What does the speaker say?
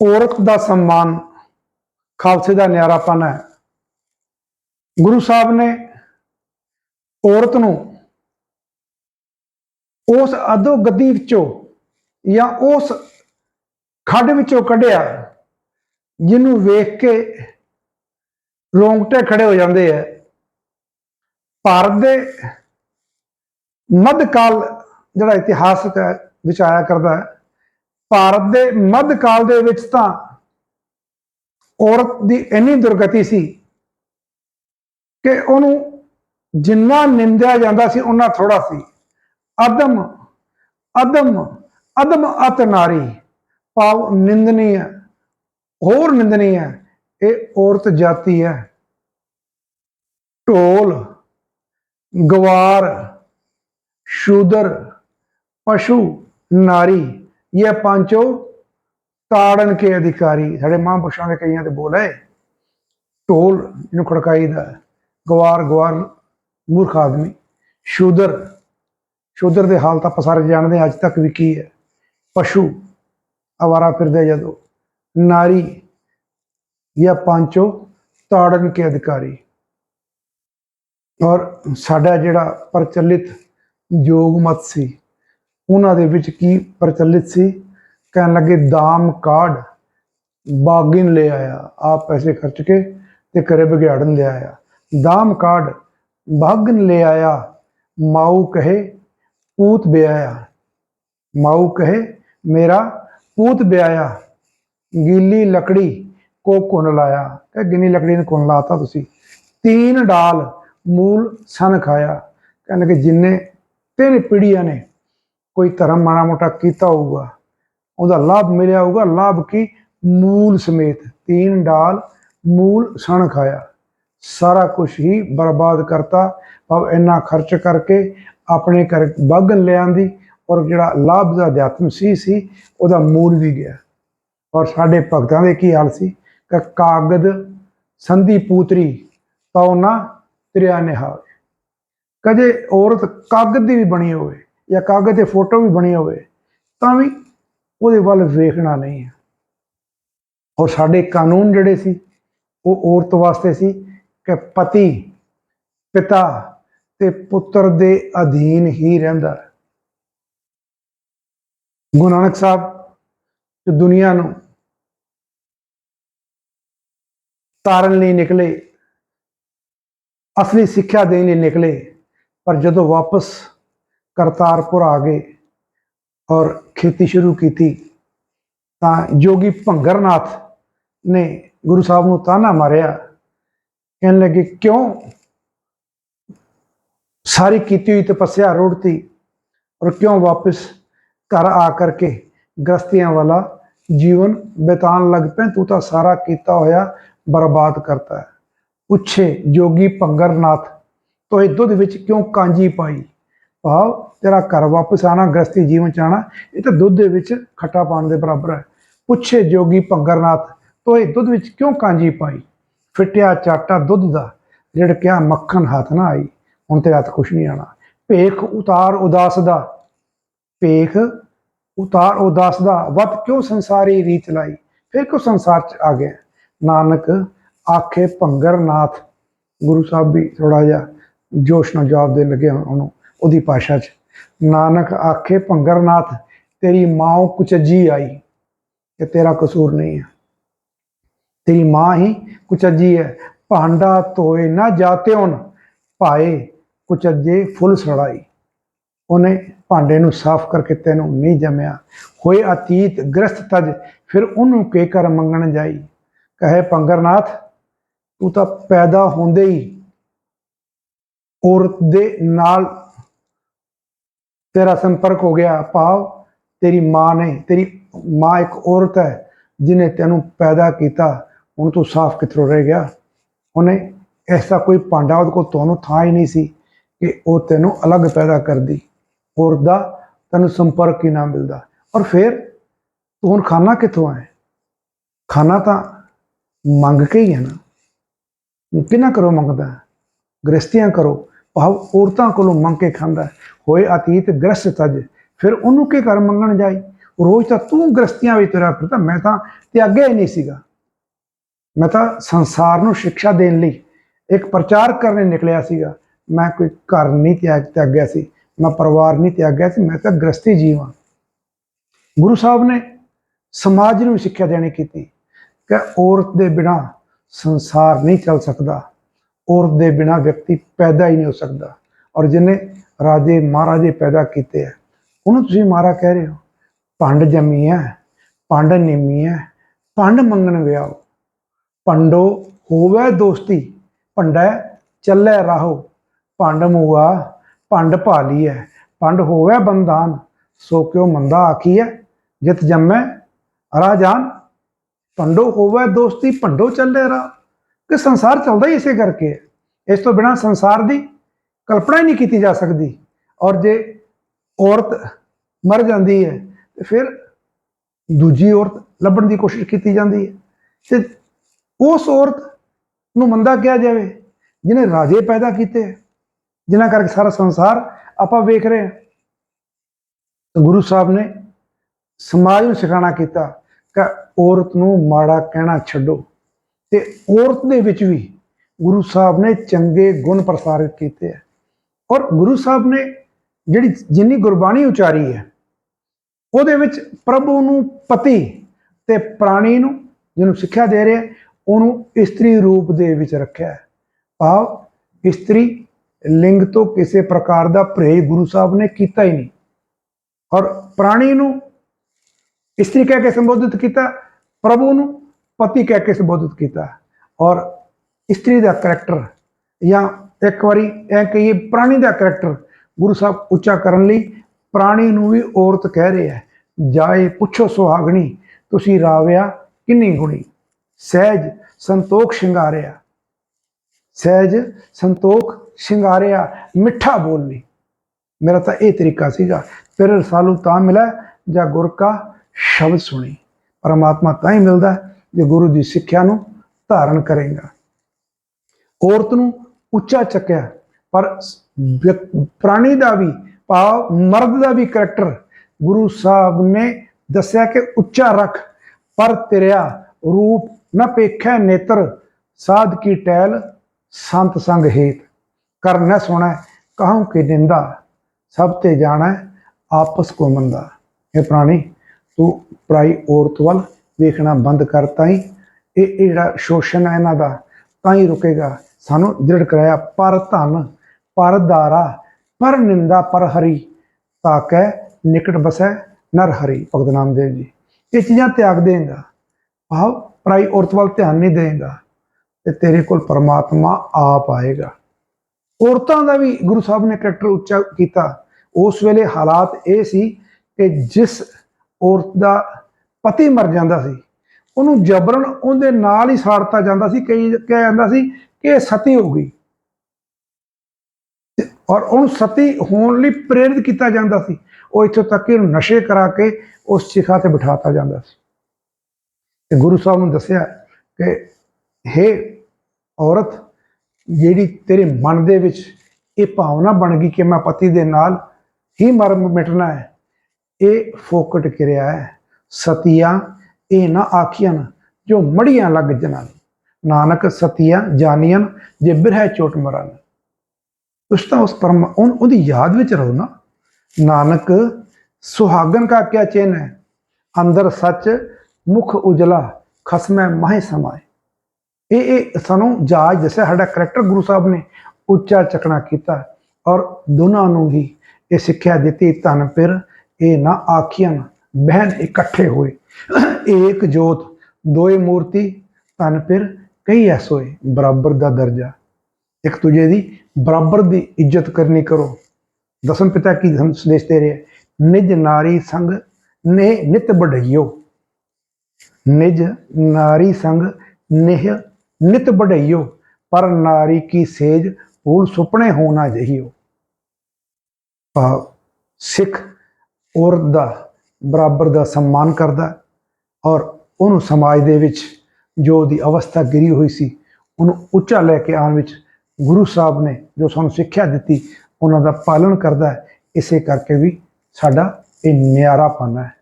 ਔਰਤ ਦਾ ਸਨਮਾਨ ਖਾਲਸੇ ਦਾ ਨਿਆਰਾਪਨ ਹੈ। ਗੁਰੂ ਸਾਹਿਬ ਨੇ ਔਰਤ ਨੂੰ ਉਸ ਅਧੋ ਗੱਦੀ ਵਿੱਚੋਂ ਜਾਂ ਉਸ ਖੱਡ ਵਿੱਚੋਂ ਕੱਢਿਆ, ਜਿਹਨੂੰ ਵੇਖ ਕੇ ਰੋਂਗਟੇ ਖੜੇ ਹੋ ਜਾਂਦੇ ਆ ਭਾਰਤ ਦੇ ਮੱਧਕਾਲ ਜਿਹੜਾ ਇਤਿਹਾਸਕ ਹੈ ਵਿੱਚ ਆਇਆ ਕਰਦਾ ਹੈ ਭਾਰਤ ਦੇ ਮੱਧ ਕਾਲ ਦੇ ਵਿੱਚ ਤਾਂ ਔਰਤ ਦੀ ਇੰਨੀ ਦੁਰਗਤੀ ਸੀ ਕਿ ਉਹਨੂੰ ਜਿੰਨਾ ਨਿੰਦਿਆ ਜਾਂਦਾ ਸੀ ਉਹਨਾਂ ਥੋੜਾ ਸੀ। ਅਦਮ ਅਦਮ ਅਦਮ ਅਤ ਨਾਰੀ ਪਾਵ ਨਿੰਦਨੀ ਹੈ, ਹੋਰ ਨਿੰਦਨੀ ਹੈ, ਇਹ ਔਰਤ ਜਾਤੀ ਹੈ। ਢੋਲ, ਗਵਾਰ, ਸ਼ੂਦਰ, ਪਸ਼ੂ, ਨਾਰੀ ये पांचों ਤਾੜਨ ਕੇ ਅਧਿਕਾਰੀ ਸਾਡੇ ਮਹਾਂਪੁਰਸ਼ਾਂ ਦੇ ਕਈਆਂ ਤੇ ਬੋਲ ਹੈ ਢੋਲ ਇਹਨੂੰ ਖੜਕਾਈ ਦਾ ਹੈ। ਗਵਾਰ ਗਵਾਰ ਮੂਰਖ ਆਦਮੀ ਸ਼ੂਦਰ ਸ਼ੂਦਰ ਦੇ ਹਾਲ ਤਾਂ ਆਪਾਂ ਸਾਰੇ ਜਾਣਦੇ ਹਾਂ ਅੱਜ ਤੱਕ ਵੀ ਕੀ ਹੈ ਪਸ਼ੂ ਅਵਾਰਾ ਫਿਰਦੇ ਜਦੋਂ ਨਾਰੀ ਇਹ ਪਾਂਚੋ ਤਾੜਨ ਕੇ ਅਧਿਕਾਰੀ ਔਰ ਸਾਡਾ ਜਿਹੜਾ ਪ੍ਰਚਲਿਤ ਯੋਗ ਮਤ ਸੀ ਉਹਨਾਂ ਦੇ ਵਿੱਚ ਕੀ ਪ੍ਰਚਲਿਤ ਸੀ? ਕਹਿਣ ਲੱਗੇ, ਦਾਮ ਕਾਢ ਬਾਗਿਨ ਲੈ ਆਇਆ। ਆਪ ਪੈਸੇ ਖਰਚ ਕੇ ਤੇ ਕਰੇ ਵਿਗਿਆੜਨ ਲੈ ਆਇਆ। ਦਾਮ ਕਾਢ ਬਾਗਨ ਲੈ ਆਇਆ। ਮਾਊ ਕਹੇ, ਪੂਤ ਬਿਆਇਆ। ਮਾਊ ਕਹੇ, ਮੇਰਾ ਪੂਤ ਬਿਆਇਆ। ਗੀਲੀ ਲੱਕੜੀ ਕੋ ਕੁਨ ਲਾਇਆ। ਕਿ ਗਿਨੀ ਲੱਕੜੀ ਨੂੰ ਕੁਨ ਲਾਤਾ ਤੁਸੀਂ। ਤੀਨ ਡਾਲ ਮੂਲ ਸਨ ਖਾਇਆ। ਕਹਿੰਦੇ ਕਿ ਜਿੰਨੇ ਤਿੰਨ ਪੀੜ੍ਹੀਆਂ ਨੇ ਕੋਈ ਧਰਮ ਮਾੜਾ ਮੋਟਾ ਕੀਤਾ ਹੋਊਗਾ, ਉਹਦਾ ਲਾਭ ਮਿਲਿਆ ਹੋਊਗਾ। ਲਾਭ ਕੀ? ਮੂਲ ਸਮੇਤ ਤੀਨ ਡਾਲ ਮੂਲ ਸਣ ਖਾਇਆ ਸਾਰਾ ਕੁਝ ਹੀ ਬਰਬਾਦ ਕਰਤਾ। ਭਾਵ ਇੰਨਾ ਖਰਚ ਕਰਕੇ ਆਪਣੇ ਘਰ ਬਾਗਨ ਲਿਆਂਦੀ ਔਰ ਜਿਹੜਾ ਲਾਭ ਦਾ ਅਧਿਆਤਮ ਸੀ ਸੀ, ਉਹਦਾ ਮੂਲ ਵੀ ਗਿਆ। ਔਰ ਸਾਡੇ ਭਗਤਾਂ ਦੇ ਕੀ ਹਾਲ ਸੀ? ਕਿ ਕਾਗਦ ਸੰਧੀ ਪੂਤਰੀ ਤਉ ਨਾ ਤ੍ਰਿਆ ਨਿਹਾਲ। ਕਦੇ ਔਰਤ ਕਾਗਦ ਦੀ ਵੀ ਬਣੀ ਹੋਵੇ ਜਾਂ ਕਾਗਜ਼ ਤੇ ਫੋਟੋ ਵੀ ਬਣੀ ਹੋਵੇ, ਤਾਂ ਵੀ ਉਹਦੇ ਵੱਲ ਵੇਖਣਾ ਨਹੀਂ ਹੈ। ਔਰ ਸਾਡੇ ਕਾਨੂੰਨ ਜਿਹੜੇ ਸੀ, ਉਹ ਔਰਤ ਵਾਸਤੇ ਸੀ ਕਿ ਪਤੀ, ਪਿਤਾ ਤੇ ਪੁੱਤਰ ਦੇ ਅਧੀਨ ਹੀ ਰਹਿੰਦਾ ਹੈ। ਗੁਰੂ ਨਾਨਕ ਸਾਹਿਬ, ਜੋ ਦੁਨੀਆ ਨੂੰ ਤਾਰਨ ਲਈ ਨਿਕਲੇ, ਅਸਲੀ ਸਿੱਖਿਆ ਦੇਣ ਲਈ ਨਿਕਲੇ, ਪਰ ਜਦੋਂ ਵਾਪਸ ਕਰਤਾਰਪੁਰ ਆ ਗਏ ਔਰ ਖੇਤੀ ਸ਼ੁਰੂ ਕੀਤੀ, ਤਾਂ ਜੋਗੀ ਭੰਗਰਨਾਥ ਨੇ ਗੁਰੂ ਸਾਹਿਬ ਨੂੰ ਤਾਨਾ ਮਾਰਿਆ। ਕਹਿਣ ਲੱਗੇ, ਕਿਉਂ? ਸਾਰੀ ਕੀਤੀ ਹੋਈ ਤਪੱਸਿਆ ਰੋੜਤੀ ਔਰ ਕਿਉਂ ਵਾਪਸ ਘਰ ਆ ਕਰਕੇ ਗ੍ਰਸਤੀਆਂ ਵਾਲਾ ਜੀਵਨ ਬਿਤਾਉਣ ਲੱਗ ਪਏ ਤੂੰ ਤਾਂ ਸਾਰਾ ਕੀਤਾ ਹੋਇਆ ਬਰਬਾਦ ਕਰਤਾ ਹੈ। ਪੁੱਛੇ ਜੋਗੀ ਭੰਗਰਨਾਥ ਤੋਏ ਦੁੱਧ ਵਿੱਚ ਕਿਉਂ ਕਾਂਜੀ ਪਾਈ? ਭਾਵ ਤੇਰਾ ਘਰ ਵਾਪਸ ਆਣਾ ਗ੍ਰਸਤੀ ਜੀਵਨ ਚ ਆਣਾ, ਇਹ ਤਾਂ ਦੁੱਧ ਦੇ ਵਿੱਚ ਖੱਟਾ ਪਾਣ ਦੇ ਬਰਾਬਰ ਹੈ। ਪੁੱਛੇ ਜੋਗੀ ਭੰਗਰਨਾਥ ਤੋਏ ਦੁੱਧ ਵਿੱਚ ਕਿਉਂ ਕਾਂਜੀ ਪਾਈ? ਫਿੱਟਿਆ ਚਾਟਾ ਦੁੱਧ ਦਾ ਜਿਹੜਾ ਕਿਹਾ ਮੱਖਣ ਹੱਥ ਨਾ ਆਈ, ਹੁਣ ਤੇ ਹੱਥ ਕੁਛ ਨਹੀਂ ਆਣਾ ਭੇਖ ਉਤਾਰ ਉਦਾਸ ਦਾ, ਭੇਖ ਉਤਾਰ ਉਦਾਸ ਦਾ ਵੱਤ ਕਿਉਂ ਸੰਸਾਰੀ ਰੀਤ ਲਾਈ? ਫਿਰ ਕਿਉਂ ਸੰਸਾਰ ਚ ਆ ਗਿਆ? ਨਾਨਕ ਆਖੇ, ਭੰਗਰਨਾਥ। ਗੁਰੂ ਸਾਹਿਬ ਵੀ ਥੋੜਾ ਜਿਹਾ ਜੋਸ਼ ਨਾਲ ਜਵਾਬ ਦੇਣ ਲੱਗੇ ਉਹਨੂੰ। ਉਹਦੀ ਭਾਸ਼ਾ 'ਚ। ਨਾਨਕ ਆਖੇ, ਭੰਗਰਨਾਥ, ਤੇਰੀ ਮਾਂ ਕੁਚਜੀ ਆਈ ਕਿ ਤੇਰਾ ਕਸੂਰ ਨਹੀਂ ਹੈ। ਤੇਰੀ ਮਾਂ ਹੀ ਕੁਚਜੀ ਹੈ। ਭਾਂਡਾ ਧੋਏ ਨਾ ਜਾਤੇ ਹੁਣ ਪਾਏ ਕੁਚਜੇ ਫੁੱਲ ਸੜਾਈ। ਉਹਨੇ ਭਾਂਡੇ ਨੂੰ ਸਾਫ਼ ਕਰਕੇ ਤੈਨੂੰ ਨਹੀਂ ਜਮਿਆ। ਹੋਏ ਅਤੀਤ ਗ੍ਰਸਤ ਤਜ, ਫਿਰ ਉਹਨੂੰ ਕੇ ਕਰ ਮੰਗਣ ਜਾਈ? ਕਹੇ, ਭੰਗਰਨਾਥ, ਤੂੰ ਤਾਂ ਪੈਦਾ ਹੁੰਦੇ ਹੀ ਔਰਤ ਦੇ ਨਾਲ ਤੇਰਾ ਸੰਪਰਕ ਹੋ ਗਿਆ, ਭਾਵ ਤੇਰੀ ਮਾਂ ਨੇ, ਤੇਰੀ ਮਾਂ ਇੱਕ ਔਰਤ ਹੈ ਜਿਨੇ ਤੈਨੂੰ ਪੈਦਾ ਕੀਤਾ, ਹੁਣ ਤੂੰ ਸਾਫ਼ ਕਿੱਥੋਂ ਰਹਿ ਗਿਆ? ਉਹਨੇ ਐਸਾ ਕੋਈ ਭਾਂਡਾ ਉਹਦੇ ਕੋਲ ਤੁਹਾਨੂੰ ਥਾਂ ਹੀ ਨਹੀਂ ਸੀ ਕਿ ਉਹ ਤੈਨੂੰ ਅਲੱਗ ਪੈਦਾ ਕਰਦੀ। ਔਰਤ ਦਾ ਤੈਨੂੰ ਸੰਪਰਕ ਹੀ ਨਾ ਮਿਲਦਾ। ਔਰ ਫਿਰ ਤੂੰ ਹੁਣ ਖਾਣਾ ਕਿੱਥੋਂ ਆਏ ਖਾਣਾ ਤਾਂ ਮੰਗ ਕੇ ਹੀ ਹੈ ਨਾ। ਕਿੰਨਾ ਕਰੋ ਮੰਗਦਾ? ਹੈ? ਗ੍ਰਸਤੀਆਂ ਕਰੋ। ਭਾਵ ਔਰਤਾਂ ਕੋਲੋਂ ਮੰਗ ਕੇ ਖਾਂਦਾ ਹੋਏ ਅਤੀਤ ਗ੍ਰਸਤ ਤਜ। ਫਿਰ ਉਹਨੂੰ ਕੀ ਕਰ ਮੰਗਣ ਜਾਈ? ਰੋਜ਼ ਤਾਂ ਤੂੰ ਗ੍ਰਸਤੀਆਂ ਵਿੱਚ ਤੁਰਿਆ ਫਿਰਦਾ ਮੈਂ ਤਾਂ ਤਿਆਗਿਆ ਹੀ ਨਹੀਂ ਸੀਗਾ। ਮੈਂ ਤਾਂ ਸੰਸਾਰ ਨੂੰ ਸਿੱਖਿਆ ਦੇਣ ਲਈ ਇੱਕ ਪ੍ਰਚਾਰ ਕਰਨ ਨਿਕਲਿਆ ਸੀਗਾ। ਮੈਂ ਕੋਈ ਘਰ ਨਹੀਂ ਤਿਆਗ ਤਿਆਗਿਆ ਸੀ, ਮੈਂ ਪਰਿਵਾਰ ਨਹੀਂ ਤਿਆਗਿਆ ਸੀ, ਮੈਂ ਤਾਂ ਗ੍ਰਸਤੀ ਜੀਵ ਹਾਂ। ਗੁਰੂ ਸਾਹਿਬ ਨੇ ਸਮਾਜ ਨੂੰ ਸਿੱਖਿਆ ਦੇਣੀ ਕੀਤੀ ਕਿ ਔਰਤ ਦੇ ਬਿਨਾ ਸੰਸਾਰ ਨਹੀਂ ਚੱਲ ਸਕਦਾ। ਔਰਤ ਦੇ ਬਿਨਾ ਵਿਅਕਤੀ ਪੈਦਾ ਹੀ ਨਹੀਂ ਹੋ ਸਕਦਾ। ਔਰ ਜਿਹਨੇ ਰਾਜੇ, ਮਹਾਰਾਜੇ ਪੈਦਾ ਕੀਤੇ ਹੈ ਉਹਨੂੰ ਤੁਸੀਂ ਮਾਰਾ ਕਹਿ ਰਹੇ ਹੋ। ਪੰਡ ਜੰਮੀ ਹੈ ਪੰਡ ਨਿੰਮੀ ਹੈ ਪੰਡ ਮੰਗਣ ਵਿਆਹ ਪੰਡੋ ਹੋਵੇ ਦੋਸਤੀ ਪੰਡੈ ਚੱਲੇ ਰਾਹੋ। ਪੰਡ ਮੂਆ ਪੰਡ ਭਾਲੀ ਹੈ ਪੰਡ ਹੋਵੇ ਬੰਦਾਨ ਸੋ ਕਿਉ ਮੰਦਾ ਆਖੀ ਹੈ, ਜਿਤ ਜੰਮੈ ਰਾਜਾਨ। ਪੰਡੋ ਹੋਵੇ ਦੋਸਤੀ, ਭੰਡੋ ਚੱਲੇ ਰਾਹ। ਕਿ ਸੰਸਾਰ ਚੱਲਦਾ ਹੀ ਇਸੇ ਕਰਕੇ। ਹੈ। ਇਸ ਤੋਂ ਬਿਨਾ ਸੰਸਾਰ ਦੀ ਕਲਪਨਾ ਹੀ ਨਹੀਂ ਕੀਤੀ ਜਾ ਸਕਦੀ। ਔਰ ਜੇ ਔਰਤ ਮਰ ਜਾਂਦੀ ਹੈ ਤੇ ਫਿਰ ਦੂਜੀ ਔਰਤ ਲੱਭਣ ਦੀ ਕੋਸ਼ਿਸ਼ ਕੀਤੀ ਜਾਂਦੀ ਹੈ। ਤੇ ਉਸ ਔਰਤ ਨੂੰ ਮੰਦਾ ਕਿਹਾ ਜਾਵੇ ਜਿਹਨੇ ਰਾਜੇ ਪੈਦਾ ਕੀਤੇ ਹੈ, ਜਿਨ੍ਹਾਂ ਕਰਕੇ ਸਾਰਾ ਸੰਸਾਰ ਆਪਾਂ ਵੇਖ ਰਹੇ ਹਾਂ। ਗੁਰੂ ਸਾਹਿਬ ਨੇ ਸਮਾਜ ਨੂੰ ਸਿਖਾਣਾ ਕੀਤਾ ਕਿ ਔਰਤ ਨੂੰ ਮਾੜਾ ਕਹਿਣਾ ਛੱਡੋ। ਤੇ ਔਰਤ ਦੇ ਵਿੱਚ ਵੀ ਗੁਰੂ ਸਾਹਿਬ ਨੇ ਚੰਗੇ ਗੁਣ ਪ੍ਰਸਾਰਿਤ ਕੀਤੇ ਹੈ ਔਰ ਗੁਰੂ ਸਾਹਿਬ ਨੇ ਜਿਹੜੀ ਜਿੰਨੀ ਗੁਰਬਾਣੀ ਉਚਾਰੀ ਹੈ, ਉਹਦੇ ਵਿੱਚ ਪ੍ਰਭੂ ਨੂੰ ਪਤੀ ਤੇ ਪ੍ਰਾਣੀ ਨੂੰ ਜਿਹਨੂੰ ਸਿੱਖਿਆ ਦੇ ਰਿਹਾ, ਉਹਨੂੰ ਇਸਤਰੀ ਰੂਪ ਦੇ ਵਿੱਚ ਰੱਖਿਆ ਹੈ। ਭਾਵ ਇਸਤਰੀ ਲਿੰਗ ਤੋਂ ਕਿਸੇ ਪ੍ਰਕਾਰ ਦਾ ਪ੍ਰੇਜ ਗੁਰੂ ਸਾਹਿਬ ਨੇ ਕੀਤਾ ਹੀ ਨਹੀਂ। ਔਰ ਪ੍ਰਾਣੀ ਨੂੰ ਇਸਤਰੀ ਕਹਿ ਕੇ ਸੰਬੋਧਿਤ ਕੀਤਾ, ਪ੍ਰਭੂ ਨੂੰ ਪਤੀ ਕਹਿ ਕੇ ਸੰਬੋਧਿਤ ਕੀਤਾ ਔਰ ਇਸਤਰੀ ਦਾ ਕਰੈਕਟਰ ਜਾਂ ਇੱਕ ਵਾਰੀ ਇਹ ਕਹੀਏ ਪ੍ਰਾਣੀ ਦਾ ਕਰੈਕਟਰ ਗੁਰੂ ਸਾਹਿਬ ਉੱਚਾ ਕਰਨ ਲਈ ਪ੍ਰਾਣੀ ਨੂੰ ਵੀ ਔਰਤ ਕਹਿ ਰਿਹਾ ਜਾਏ, ਪੁੱਛੋ ਸੁਹਾਗਣੀ, ਤੁਸੀਂ ਰਾਵਿਆ ਕਿੰਨੀ ਗੁਣੀ? ਸਹਿਜ ਸੰਤੋਖ ਸ਼ਿੰਗਾਰਿਆ। ਸਹਿਜ ਸੰਤੋਖ ਸ਼ਿੰਗਾਰਿਆ ਮਿੱਠਾ ਬੋਲਨੀ ਮੇਰਾ ਤਾਂ ਇਹ ਤਰੀਕਾ ਸੀਗਾ, ਫਿਰ ਰਸਾਲੂ ਤਾਂ ਮਿਲਿਆ ਜਾਂ ਗੁਰ ਕਾ ਸ਼ਬਦ ਸੁਣੀ। ਪਰਮਾਤਮਾ ਤਾਂ ਹੀ ਮਿਲਦਾ ਜੇ ਗੁਰੂ ਦੀ ਸਿੱਖਿਆ ਨੂੰ ਧਾਰਨ ਕਰੇਗਾ। ਔਰਤ ਨੂੰ ਉੱਚਾ ਚੱਕਿਆ, ਪਰ ਪ੍ਰਾਣੀ ਦਾ ਵੀ, ਭਾਵ ਮਰਦ ਦਾ ਵੀ ਕਰੈਕਟਰ ਗੁਰੂ ਸਾਹਿਬ ਨੇ ਦੱਸਿਆ ਕਿ ਉੱਚਾ ਰੱਖ, ਪਰ ਤੇਰਿਆ ਰੂਪ ਨਾ ਪੇਖੈ ਨੇਤਰ, ਸਾਧ ਕੀ ਟਹਿਲ, ਸੰਤ ਸੰਗ ਹੇਤ। ਕਰ ਨ ਸੁਣੈ, ਕਹਉ ਕਿ ਨਿੰਦਾ, ਸਭ ਤੇ ਜਾਣਾ, ਆਪਸ ਕੋ ਮੰਦਾ। ਇਹ ਪ੍ਰਾਣੀ, ਤੂੰ ਪ੍ਰਾਈ ਔਰਤ ਵੱਲ ਵੇਖਣਾ ਬੰਦ ਕਰ ਤਾਂ ਹੀ ਇਹ ਇਹ ਜਿਹੜਾ ਸ਼ੋਸ਼ਣ ਹੈ ਇਹਨਾਂ ਦਾ, ਤਾਂ ਹੀ ਰੁਕੇਗਾ। ਸਾਨੂੰ ਦ੍ਰਿੜ ਕਰਾਇਆ, ਪਰ ਧਨ, ਪਰ ਦਾਰਾ ਪਰ ਨਿੰਦਾ, ਪਰ ਹਰੀ। ਤਾਕੈ ਨਿਕਟ ਬਸੈ, ਨਰ ਹਰੀ। ਭਗਤ ਨਾਮਦੇਵ ਜੀ, ਇਹ ਚੀਜ਼ਾਂ ਤਿਆਗ ਦੇਗਾ। ਭਾਵ ਪ੍ਰਾਈ ਔਰਤ ਵੱਲ ਧਿਆਨ ਨਹੀਂ ਦੇਗਾ। ਤੇ ਤੇਰੇ ਕੋਲ ਪਰਮਾਤਮਾ ਆਪ ਆਏਗਾ। ਔਰਤਾਂ ਦਾ ਵੀ ਗੁਰੂ ਸਾਹਿਬ ਨੇ ਕਰੈਕਟਰ ਉੱਚਾ ਕੀਤਾ। ਉਸ ਵੇਲੇ ਹਾਲਾਤ ਇਹ ਸੀ ਕਿ ਜਿਸ ਔਰਤ ਦਾ ਪਤੀ ਮਰ ਜਾਂਦਾ ਸੀ। ਉਹਨੂੰ ਜਬਰਨ ਉਹਦੇ ਨਾਲ ਹੀ ਸਾੜਤਾ ਜਾਂਦਾ ਸੀ ਕਈ ਕਿਹਾ ਜਾਂਦਾ ਸੀ ਕਿ ਇਹ ਸਤੀ ਹੋ ਗਈ। ਔਰ ਉਹਨੂੰ ਸਤੀ ਹੋਣ ਲਈ ਪ੍ਰੇਰਿਤ ਕੀਤਾ ਜਾਂਦਾ ਸੀ। ਉਹ ਇੱਥੋਂ ਤੱਕ ਕਿ ਉਹਨੂੰ ਨਸ਼ੇ ਕਰਾ ਕੇ ਉਸ ਸ਼ਿਖਾ ਤੇ ਬਿਠਾਤਾ ਜਾਂਦਾ ਸੀ। ਤੇ ਗੁਰੂ ਸਾਹਿਬ ਨੂੰ ਦੱਸਿਆ ਕਿ, ਹੇ ਔਰਤ, ਜਿਹੜੀ ਤੇਰੇ ਮਨ ਦੇ ਵਿੱਚ ਇਹ ਭਾਵਨਾ ਬਣ ਗਈ ਕਿ ਮੈਂ ਪਤੀ ਦੇ ਨਾਲ ਹੀ ਮਰ ਮਿਟਣਾ ਹੈ, ਇਹ ਫੋਕਟ ਕਿਰਿਆ ਹੈ। ਸਤੀਆਂ, ਇਹ ਨਾ ਆਖੀਆਂ ਜੋ ਮੜੀਆਂ ਲੱਗ ਜਨਾਂ ਨਾਨਕ ਸਤੀਆਂ ਜਾਨੀਆਂ ਜੇ ਬਿਰਹਿ ਚੋਟ ਮਰਨ। ਉਸ ਤਾਂ ਉਸ ਪਰਮ ਉਨ- ਉਹਦੀ ਯਾਦ ਵਿੱਚ ਰਹੋ ਨਾ। ਨਾਨਕ, ਸੁਹਾਗਨ ਕਾ ਕਿਆ ਚਿੰਨ ਹੈ? ਅੰਦਰ ਸੱਚ, ਮੁਖ ਉਜਲਾ, ਖਸਮੈ ਮਾਹੇ ਸਮਾਏ। ਇਹ ਇਹ ਸਾਨੂੰ ਜਾਜ ਦੱਸਿਆ, ਸਾਡਾ ਕਰੈਕਟਰ ਗੁਰੂ ਸਾਹਿਬ ਨੇ ਉੱਚਾ ਚੱਕਣਾ ਕੀਤਾ। ਔਰ ਦੋਨਾਂ ਨੂੰ ਹੀ ਇਹ ਸਿੱਖਿਆ ਦਿੱਤੀ ਧਨ ਫਿਰ ਇਹ ਨਾ ਆਖੀਆਂ ਬਹਿਨ ਇਕੱਠੇ ਹੋਏ। ਏਕ ਜੋਤ, ਦੋਏ ਮੂਰਤੀ, ਧਨ ਫਿਰ ਕਈ ਐਸੋਏ ਬਰਾਬਰ ਦਾ ਦਰਜਾ। ਇੱਕ ਦੂਜੇ ਦੀ ਬਰਾਬਰ ਦੀ ਇੱਜ਼ਤ ਕਰਨੀ ਕਰੋ। ਦਸਮ ਪਿਤਾ ਕੀ ਸੰਦੇਸ਼ ਦੇ ਰਿਹਾ ਨਿਜ ਨਾਰੀ ਸੰਗ ਨੇ ਨਿਤ ਬੜਈਓ ਨਿਜ ਨਾਰੀ ਸੰਗ ਨਿਹ ਨਿਤ ਬੜਈਓ ਪਰ ਨਾਰੀ ਕੀ ਸੇਜ ਭੂਲ ਸੁਪਨੇ ਹੋਣਾ ਜਹੀਓ। ਭਾਵ ਸਿੱਖ ਔਰਤ ਦਾ ਬਰਾਬਰ ਦਾ ਸਨਮਾਨ ਕਰਦਾ ਔਰ ਉਹਨੂੰ ਸਮਾਜ ਦੇ ਵਿੱਚ ਜੋ ਉਹਦੀ ਅਵਸਥਾ ਗਿਰੀ ਹੋਈ ਸੀ, ਉਹਨੂੰ ਉੱਚਾ ਲੈ ਕੇ ਆਉਣ ਵਿੱਚ ਗੁਰੂ ਸਾਹਿਬ ਨੇ ਜੋ ਸਾਨੂੰ ਸਿੱਖਿਆ ਦਿੱਤੀ, ਉਹਨਾਂ ਦਾ ਪਾਲਣ ਕਰਦਾ ਹੈ, ਇਸੇ ਕਰਕੇ ਵੀ ਸਾਡਾ ਇਹ ਨਿਆਰਾਪਨ ਹੈ।